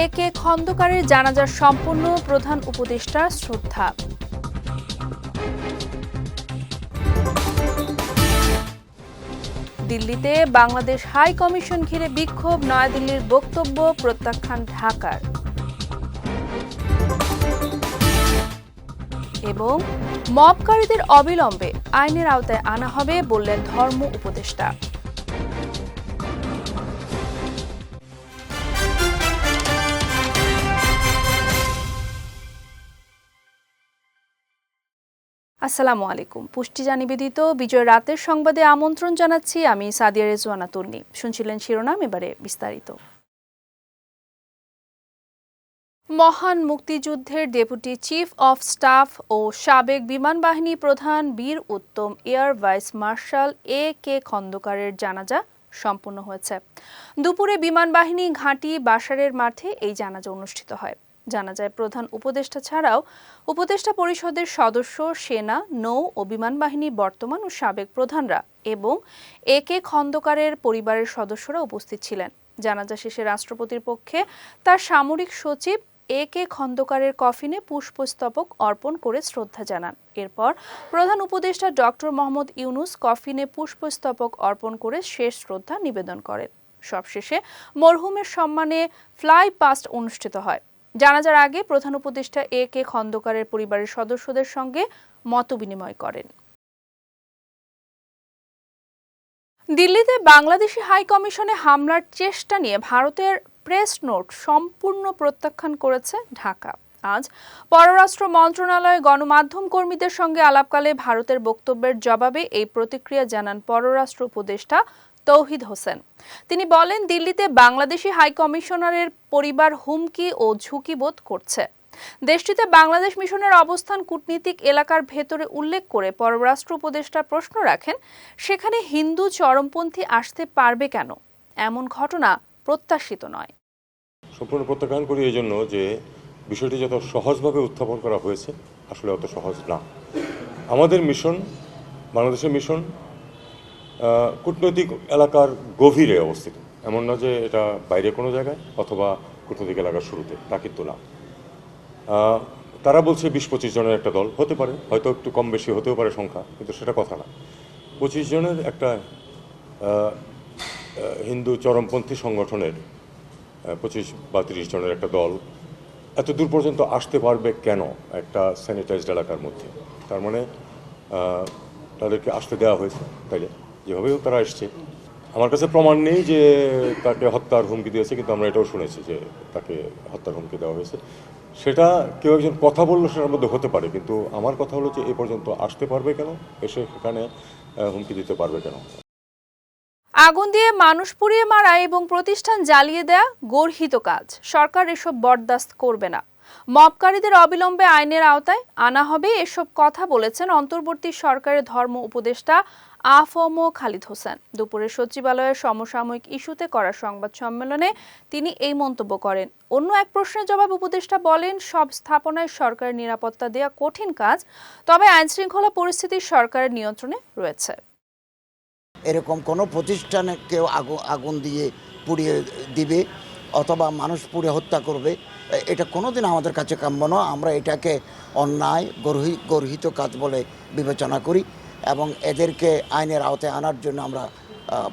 এ K খন্দকারের জানাজার সম্পূর্ণ প্রধান উপদেষ্টা শ্রদ্ধা। দিল্লিতে বাংলাদেশ হাই কমিশন ঘিরে বিক্ষোভ, নয়াদিল্লির বক্তব্য প্রত্যাখ্যান ঢাকার। এবং মবকারীদের অবিলম্বে আইনের আওতায় আনা হবে বললেন ধর্ম উপদেষ্টা। আসসালামু আলাইকুম। পুষ্টিজা নিবেদিত বিজয় রাতের সংবাদে আমন্ত্রণ জানাচ্ছি আমি সাদিয়া রেজওয়ানা তন্নি শুনছিলেন শিরোনাম, এবারে বিস্তারিত। মহান মুক্তিযুদ্ধের ডেপুটি চিফ অফ স্টাফ ও সাবেক বিমান বাহিনী প্রধান বীর উত্তম air vice marshal A K খন্দকারের জানাজা সম্পন্ন হয়েছে। দুপুরে বিমান বাহিনী ঘাঁটি বাসারের মাঠে এই জানাজা অনুষ্ঠিত হয়। জানা যায়, প্রধান উপদেষ্টা ছাড়াও উপদেষ্টা পরিষদের সদস্য, সেনা, নৌ ও বিমান বাহিনী, বর্তমান ও সাবেক প্রধানরা এবং এ কে খন্দকারের পরিবারের সদস্যরা উপস্থিত ছিলেন। জানাজা শেষে রাষ্ট্রপতির পক্ষে তার সামরিক সচিব এ কে খন্দকারের কফিনে পুষ্পস্তবক অর্পণ করে শ্রদ্ধা জানান। এরপর প্রধান উপদেষ্টা ডক্টর মোহাম্মদ ইউনুস কফিনে পুষ্পস্তবক অর্পণ করে শেষ শ্রদ্ধা নিবেদন করেন। সবশেষে মরহুমের সম্মানে ফ্লাই পাস্ট অনুষ্ঠিত হয়। জানাজার আগে প্রধান উপদেষ্টা এ কে খন্দকারের পরিবারের সদস্যদের সঙ্গে মতবিনিময় করেন। দিল্লিতে বাংলাদেশি হাই কমিশনে হামলার চেষ্টা নিয়ে ভারতের প্রেস নোট সম্পূর্ণ প্রত্যাখ্যান করেছে ঢাকা। আজ পররাষ্ট্র মন্ত্রণালয়ে গণমাধ্যম কর্মীদের সঙ্গে আলাপকালে ভারতের বক্তব্যের জবাবে এই প্রতিক্রিয়া জানান পররাষ্ট্র উপদেষ্টা তৌহিদ হোসেন। তিনি বলেন, দিল্লিতে বাংলাদেশি হাই কমিশনারের পরিবার হুমকি ও ঝুঁকি বোধ করছে। দেশটিতে বাংলাদেশ মিশনের অবস্থান কূটনীতিক এলাকার ভেতরে উল্লেখ করে পররাষ্ট্র উপদেষ্টা প্রশ্ন রাখেন, সেখানে হিন্দু চরমপন্থী আসতে পারবে কেন? এমন ঘটনা প্রত্যাশিত নয়। সম্পূর্ণ প্রত্যাখ্যান করি এই জন্য যে বিষয়টি যত সহজভাবে উত্থাপন করা হয়েছে, আসলে অত সহজ না। আমাদের মিশন, বাংলাদেশের মিশন কূটনৈতিক এলাকার গভীরে অবস্থিত। এমন না যে এটা বাইরে কোনো জায়গায় অথবা কূটনৈতিক এলাকার শুরুতে, তা কিন্তু না। তারা বলছে বিশ পঁচিশ জনের একটা দল হতে পারে, হয়তো একটু কম বেশি হতেও পারে সংখ্যা, কিন্তু সেটা কথা না। পঁচিশ জনের একটা হিন্দু চরমপন্থী সংগঠনের পঁচিশ বা তিরিশ জনের একটা দল এত দূর পর্যন্ত আসতে পারবে কেন একটা স্যানিটাইজড এলাকার মধ্যে? তার মানে তাদেরকে আসতে দেওয়া হয়েছে, তাইলে। যেভাবে হোক তারা এসছে। আমার কাছে প্রমাণ নেই যে তাকে হত্যার হুমকি দিয়েছে, কিন্তু আমরা এটাও শুনেছি যে তাকে হত্যার হুমকি দেওয়া হয়েছে। সেটা কেউ একজন কথা বলল সেটার মধ্যে হতে পারে, কিন্তু আমার কথা হলো যে এ পর্যন্ত আসতে পারবে কেন? এসে সেখানে হুমকি দিতে পারবে কেন? আগুন দিয়ে মানুষ পুড়িয়ে মারা এবং প্রতিষ্ঠান জ্বালিয়ে দেয়া গর্হিত কাজ। সরকার এসব বরদাস্ত করবে না। মবকারীদের অবিলম্বে আইনের আওতায় আনা হবে, এসব কথা বলেছেন অন্তর্বর্তী সরকারের ধর্ম উপদেষ্টা আফম খালিদ হোসেন। দুপুরে সচিবালয়ের সমসাময়িক ইস্যুতে করা সংবাদ সম্মেলনে তিনি এই মন্তব্য করেন। অন্য এক প্রশ্নের জবাব উপদেষ্টা বলেন, সব স্থাপনায় সরকারের নিরাপত্তা দেওয়া কঠিন কাজ, তবে আইনশৃঙ্খলা পরিস্থিতি সরকারের নিয়ন্ত্রণে রয়েছে। এরকম কোনো প্রতিষ্ঠানে কেউ আগুন দিয়ে পুড়িয়ে দিবে অথবা মানুষ পুড়ে হত্যা করবে, এটা কোনোদিন আমাদের কাছে কাম্য নয়। আমরা এটাকে অন্যায়, গর্হি, গর্হিত কাজ বলে বিবেচনা করি। এবং এদেরকে আইনের আওতায় আনার জন্য আমরা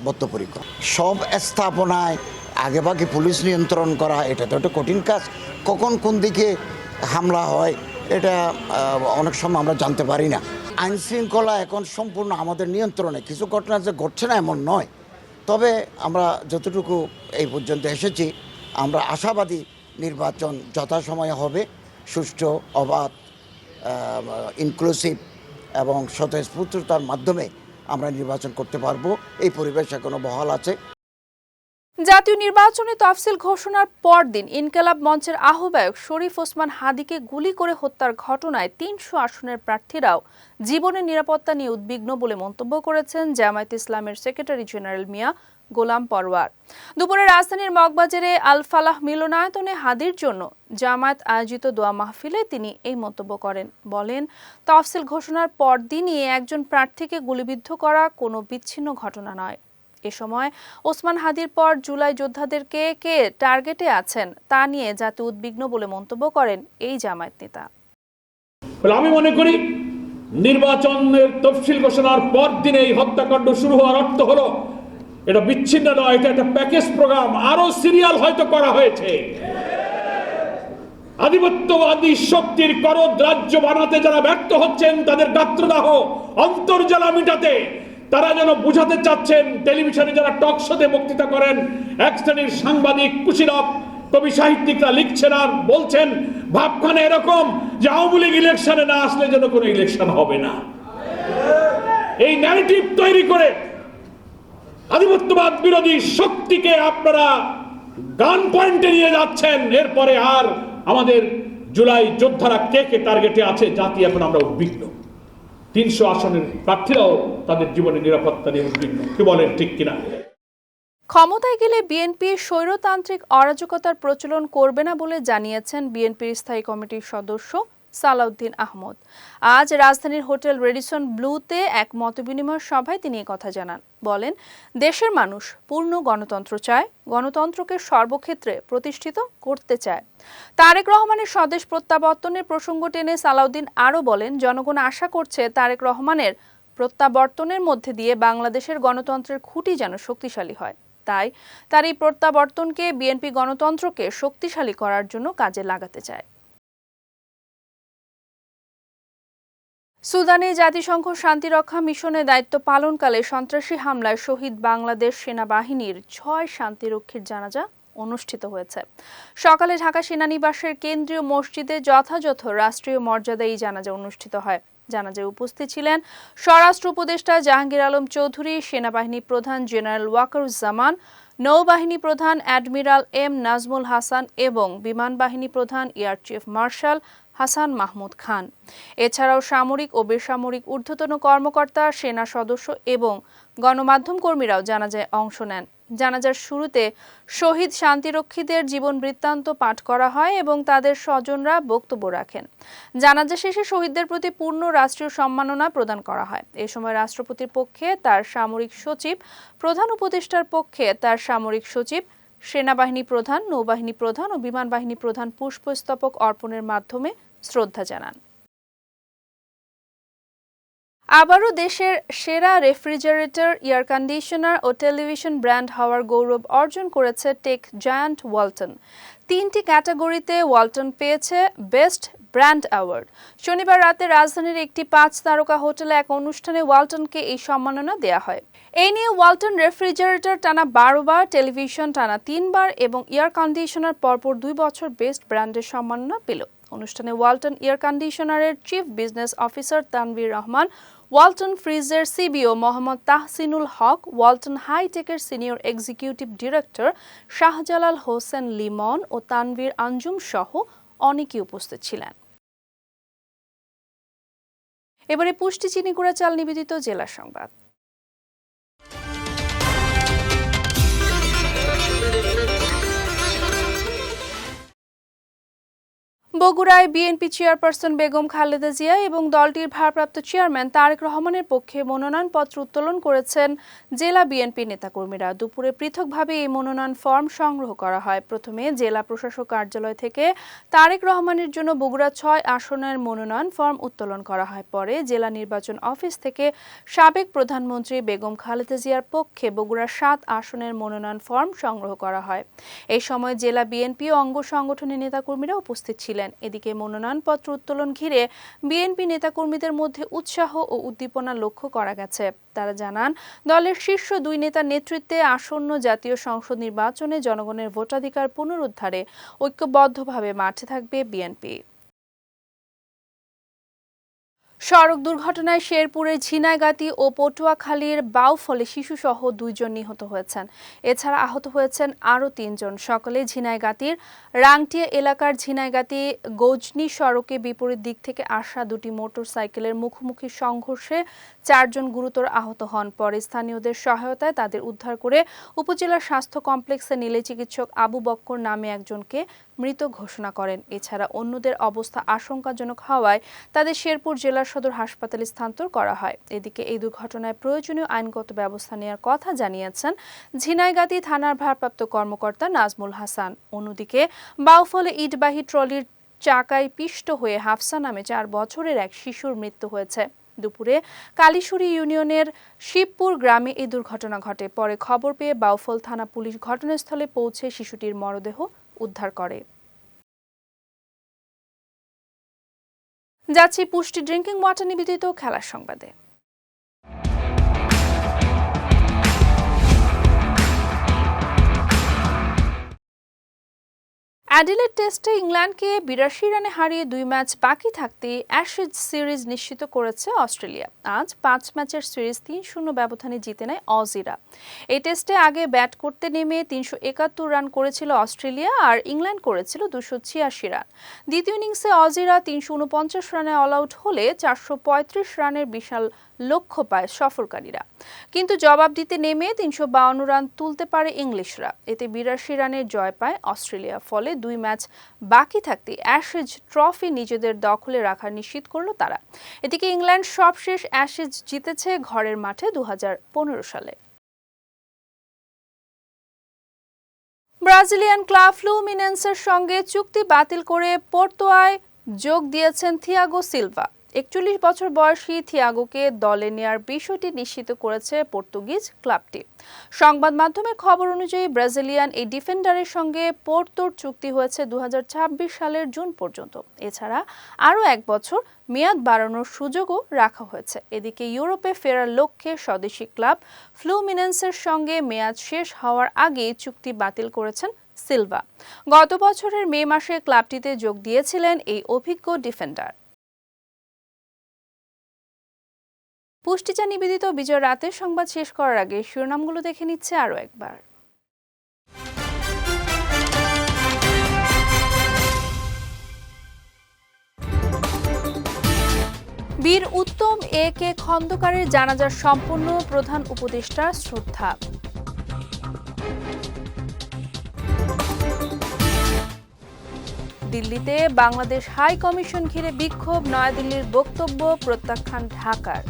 বদ্ধপরিকর। সব স্থাপনায় আগেভাগে পুলিশ নিয়ন্ত্রণ করা এটা তো একটা কঠিন কাজ। কখন কোন দিকে হামলা হয়, এটা অনেক সময় আমরা জানতে পারি না। আইন শৃঙ্খলা এখন সম্পূর্ণ আমাদের নিয়ন্ত্রণে। কিছু ঘটনা যে ঘটছে না এমন নয়। তবে আমরা যতটুকু এই পর্যন্ত এসেছি, আমরা আশাবাদী নির্বাচন যথাসময়ে হবে। সুষ্ঠু, অবাধ ইনক্লুসিভ এবং স্বতঃস্ফূর্ততার মাধ্যমে আমরা নির্বাচন করতে পারব। এই পরিবেশ এখনও বহাল আছে। জাতীয় নির্বাচনে তফসিল ঘোষণার পরদিন ইনকালাব মঞ্চের আহ্বায়ক শরীফ ওসমান হাদিকে গুলি করে হত্যার ঘটনায় তিনশো আসনের প্রার্থীরাও জীবনের নিরাপত্তা নিয়ে উদ্বিগ্ন বলে মন্তব্য করেছেন জামায়াত ইসলামের সেক্রেটারি জেনারেল মিয়া গোলাম পরওয়ার। দুপুরে রাজধানীর মগবাজারে আল ফালাহ মিলনায়তনে হাদির জন্য জামায়াত আয়োজিত দোয়া মাহফিলে তিনি এই মন্তব্য করেন। বলেন, তফসিল ঘোষণার পরদিনই একজন প্রার্থীকে গুলিবিদ্ধ করা কোনো বিচ্ছিন্ন ঘটনা নয়। এ সময় ওসমান হাদির পর জুলাই যোদ্ধাদেরকে কে কে টার্গেটে আছেন তা নিয়ে জাতি উদ্বিগ্ন বলে মন্তব্য করেন এই জামায়াত নেতা। আমি মনে করি, নির্বাচনের তফসিল ঘোষণার পর দিনে এই হত্যাকাণ্ড শুরু হওয়ার অর্থ হলো এটা বিচ্ছিন্ন নয়, এটা একটা প্যাকেজ প্রোগ্রাম। আরও সিরিয়াল হয়তো করা হয়েছে। আধিপত্যবাদী শক্তির করদ রাজ্য বানাতে যারা ব্যর্থ হচ্ছেন, তাদের গাত্রদাহ অন্তর্জলা মিটাতে তারা যেন বুঝাতে চাচ্ছেন, টেলিভিশনে যারা টক শোতে বক্তৃতা করেন, এক শ্রেণির সাংবাদিক কুশীলভ, কবি সাহিত্যিকরা লিখছেন আর বলছেন, ভাবখানে এরকম যে আওয়ামী লীগ ইলেকশনে না আসলে যেন কোনো ইলেকশন হবে না। এই ন্যারেটিভ তৈরি করে আধিপত্যবাদ বিরোধী শক্তিকে আপনারা গান পয়েন্টে নিয়ে যাচ্ছেন। এরপরে আর আমাদের জুলাই যোদ্ধারা কে কে টার্গেটে আছে জাতি এখন আমরা উদ্বিগ্ন। তিনশো আসনের প্রার্থীরাও তাদের জীবনের নিরাপত্তা নিয়ে উদ্বিগ্ন। কি বলেন ঠিক কিনা? ক্ষমতায় গেলে বিএনপি স্বৈরতান্ত্রিক অরাজকতার প্রচলন করবে না বলে জানিয়েছেন বিএনপির স্থায়ী কমিটির সদস্য সালাউদ্দিন আহমদ। আজ রাজধানীর হোটেল রেডিসন ব্লুতে এক মতবিনিময় সভায় তিনি কথা জানান। বলেন, দেশের মানুষ পূর্ণ গণতন্ত্র চায়, গণতন্ত্রকে সর্বক্ষেত্রে প্রতিষ্ঠিত করতে চায়। তারেক রহমানের স্বদেশ প্রত্যাবর্তনের প্রসঙ্গ টেনে সালাউদ্দিন আরও বলেন, জনগণ আশা করছে তারেক রহমানের প্রত্যাবর্তনের মধ্যে দিয়ে বাংলাদেশের গণতন্ত্রের খুঁটি যেন শক্তিশালী হয়। তাই তার এই প্রত্যাবর্তনকে বিএনপি গণতন্ত্রকে শক্তিশালী করার জন্য কাজে লাগাতে চায়। সুদানে জাতিসংঘ শান্তিরক্ষা মিশনে দায়িত্ব পালনকালে সন্ত্রাসী হামলায় শহীদ বাংলাদেশ সেনাবাহিনীর ছয় শান্তিরক্ষীর জানাজা অনুষ্ঠিত হয়েছে। সকালে ঢাকা সেনানিবাসের কেন্দ্রীয় মসজিদে যথাযথ রাষ্ট্রীয় মর্যাদায় জানাজা অনুষ্ঠিত হয়। জানাজায় উপস্থিত ছিলেন স্বরাষ্ট্র উপদেষ্টা জাহাঙ্গীর আলম চৌধুরী, সেনাবাহিনী প্রধান জেনারেল ওয়াকারুজ্জামান, নৌবাহিনী প্রধান অ্যাডমিরাল এম নাজমুল হাসান এবং বিমান বাহিনী প্রধান air chief marshal Hasan Mahmud Khan. এছাড়াও সামরিক ও বেসামরিক ঊর্ধ্বতন কর্মকর্তা, সেনা সদস্য এবং গণমাধ্যম কর্মীরাও জানাজায় অংশ নেন। জানাজার শুরুতে শহীদ শান্তিরক্ষীদের জীবন বৃত্তান্ত পাঠ করা হয় এবং তাদের স্বজনরা বক্তব্য রাখেন। জানাজা শেষে শহীদদের প্রতি পূর্ণ রাষ্ট্রীয় সম্মাননা প্রদান করা হয়। এ সময় রাষ্ট্রপতির পক্ষে তার সামরিক সচিব, প্রধান উপদেষ্টার পক্ষে তার সামরিক সচিব, সেনাবাহিনী প্রধান, নৌবাহিনী প্রধান ও বিমান বাহিনী প্রধান পুষ্পস্তবক অর্পণের মাধ্যমে শ্রদ্ধা জানান। আবারও দেশের সেরা রেফ্রিজারেটর, এয়ার কন্ডিশনার ও টেলিভিশন ব্র্যান্ড হওয়ার গৌরব অর্জন করেছে টেক জায়ান্ট ওয়ালটন। তিনটি ক্যাটাগরিতে ওয়ালটন পেয়েছে বেস্ট ব্র্যান্ড অ্যাওয়ার্ড। শনিবার রাতে রাজধানীর একটি পাঁচ তারকা হোটেলে এক অনুষ্ঠানে ওয়ালটনকে এই সম্মাননা দেয়া হয়। এই নিয়ে ওয়ালটন রেফ্রিজারেটর টানা বারো বার, টেলিভিশন টানা তিনবার এবং এয়ার কন্ডিশনার পরপর দুই বছর বেস্ট ব্র্যান্ডের সম্মাননা পেল। অনুষ্ঠানে Walton air কন্ডিশনারের chief business officer Tanvir Rahman, Walton ফ্রিজের CBO Mohammad Tahsinul Haque, Walton হাইটেকের senior executive director Shahjalal Hossain Limon ও তানভীর আঞ্জুম সহ অনেকেই উপস্থিত ছিলেন। এবারে পুষ্টি চিনিগুড়া চাল নিবেদিত জেলা সংবাদ। বগুড়ায় বিএনপি চেয়ারপারসন বেগম খালেদা জিয়া এবং দলটির ভারপ্রাপ্ত চেয়ারম্যান তারেক রহমানের পক্ষে মনোনয়নপত্র উত্তোলন করেছেন জেলা বিএনপি নেতাকর্মীরা। দুপুরে পৃথকভাবে এই মনোনয়ন ফর্ম সংগ্রহ করা হয়। প্রথমে জেলা প্রশাসক কার্যালয় থেকে তারেক রহমানের জন্য বগুড়া ছয় আসনের মনোনয়ন ফর্ম উত্তোলন করা হয়। পরে জেলা নির্বাচন অফিস থেকে সাবেক প্রধানমন্ত্রী বেগম খালেদা জিয়ার পক্ষে বগুড়া সাত আসনের মনোনয়ন ফর্ম সংগ্রহ করা হয়। এই সময় জেলা বিএনপি অঙ্গ সংগঠনের নেতাকর্মীরা উপস্থিত ছিলেন। এদিকে মনোনয়নপত্র উত্তোলন ঘিরে বিএনপি নেতাকর্মীদের মধ্যে উৎসাহ ও উদ্দীপনা লক্ষ্য করা গেছে। তারা জানান, দলের শীর্ষ দুই নেতার নেতৃত্বে আসন্ন জাতীয় সংসদ নির্বাচনে জনগণের ভোটাধিকার পুনরুদ্ধারে ঐক্যবদ্ধভাবে মাঠে থাকবে বিএনপি। সড়ক দুর্ঘটনায় শেরপুরের ঝিনাইগাতি ও পটুয়াখালীর বাউফলে শিশুসহ দুইজন নিহত হয়েছেন। এছাড়া আহত হয়েছেন আরও তিনজন। সকলে ঝিনাইগাতির। রাংটিয়া এলাকার ঝিনাইগাতি গজনি সড়কে বিপরীত দিক থেকে আসা দুটি মোটর সাইকেলের মুখোমুখি সংঘর্ষে চারজন গুরুতর আহত হন। পরে স্থানীয়দের সহায়তায় তাদের উদ্ধার করে উপজেলা স্বাস্থ্য কমপ্লেক্সে নিলে চিকিৎসক আবু বক্কর নামে একজনকে মৃত ঘোষণা করেন। এছাড়া অন্যদের অবস্থা আশঙ্কাজনক হওয়ায় তাদের শেরপুর জেলা সদর হাসপাতালে স্থানান্তর করা হয়। এদিকে এই দুর্ঘটনায় প্রয়োজনীয় আইনগত ব্যবস্থা নেওয়ার কথা জানিয়েছেন ঝিনাইগাতি থানার ভারপ্রাপ্ত কর্মকর্তা নাজমুল হাসান। অন্যদিকে বাউফলে ইটবাহী ট্রলির চাকায় পিষ্ট হয়ে হাফসা নামে চার বছরের এক শিশুর মৃত্যু হয়েছে। দুপুরে কালীশুরি ইউনিয়নের শিবপুর গ্রামে এই দুর্ঘটনা ঘটে। পরে খবর পেয়ে বাউফল থানা পুলিশ ঘটনাস্থলে পৌঁছে শিশুটির মরদেহ উদ্ধার করে। যাচ্ছি পুষ্টি ড্রিঙ্কিং ওয়াটার নিবেদিত খেলার সংবাদে। অ্যাডিলেড টেস্টে ইংল্যান্ডকে বিরাশি রানে হারিয়ে দুই ম্যাচ বাকি থাকতে অ্যাশেজ সিরিজ নিশ্চিত করেছে অস্ট্রেলিয়া। আজ পাঁচ ম্যাচের সিরিজ তিন শূন্য ব্যবধানে জিতে নেয় অজিরা। এই টেস্টে আগে ব্যাট করতে নেমে তিনশো একাত্তর রান করেছিল অস্ট্রেলিয়া আর ইংল্যান্ড করেছিল দুশো ছিয়াশি রান। দ্বিতীয় ইনিংসে অজিরা তিনশো উনপঞ্চাশ রানে অল আউট হলে চারশো পঁয়ত্রিশ রানের বিশাল লক্ষ্য পায় সফরকারীরা। কিন্তু জবাব দিতে নেমে তিনশো বাউন্ন রান তুলতে পারে ইংলিশরা। এতে বিরাশি রানের জয় পায় অস্ট্রেলিয়া। ফলে দুই ম্যাচ বাকি থাকতে অ্যাশেজ ট্রফি নিজেদের দখলে রাখা নিশ্চিত করল তারা। এদিকে ইংল্যান্ড সবশেষ অ্যাশেজ জিতেছে ঘরের মাঠে দু হাজার পনেরো সালে। ব্রাজিলিয়ান ক্লাব ফ্লুমিনেন্সের সঙ্গে চুক্তি বাতিল করে পোর্তোয়ায় যোগ দিয়েছেন থিয়াগো সিলভা। একচল্লিশ বছর বয়সী থিয়াগোকে দলে নেয়ার বিষয়টি নিশ্চিত করেছে পর্তুগিজ ক্লাবটি। সংবাদ মাধ্যমে খবর অনুযায়ী ব্রাজিলিয়ান এই ডিফেন্ডারের সঙ্গে পোর্তোর চুক্তি হয়েছে দু হাজার ছাব্বিশ সালের জুন পর্যন্ত। এছাড়া আরও এক বছর মেয়াদ বাড়ানোর সুযোগও রাখা হয়েছে। এদিকে ইউরোপে ফেরার লক্ষ্যে স্বদেশি ক্লাব ফ্লুমিনেন্সের সঙ্গে মেয়াদ শেষ হওয়ার আগে চুক্তি বাতিল করেছেন সিলভা। গত বছরের মে মাসে ক্লাবটিতে যোগ দিয়েছিলেন এই অভিজ্ঞ ডিফেন্ডার। পুষ্টিচা নিবেদিত বিজয় রাতের সংবাদ শেষ করার আগে শিরোনামগুলো দেখে নিচ্ছে আরও একবার। বীর উত্তম এ কে খন্দকারের জানাজার সম্পূর্ণ প্রধান উপদেষ্টার শ্রদ্ধা। দিল্লিতে বাংলাদেশ হাই কমিশন ঘিরে বিক্ষোভ, নয়াদিল্লির বক্তব্য প্রত্যাখ্যান ঢাকার।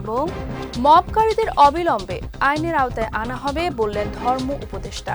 এবং মবকারীদের অবিলম্বে আইনের আওতায় আনা হবে বললেন ধর্ম উপদেষ্টা।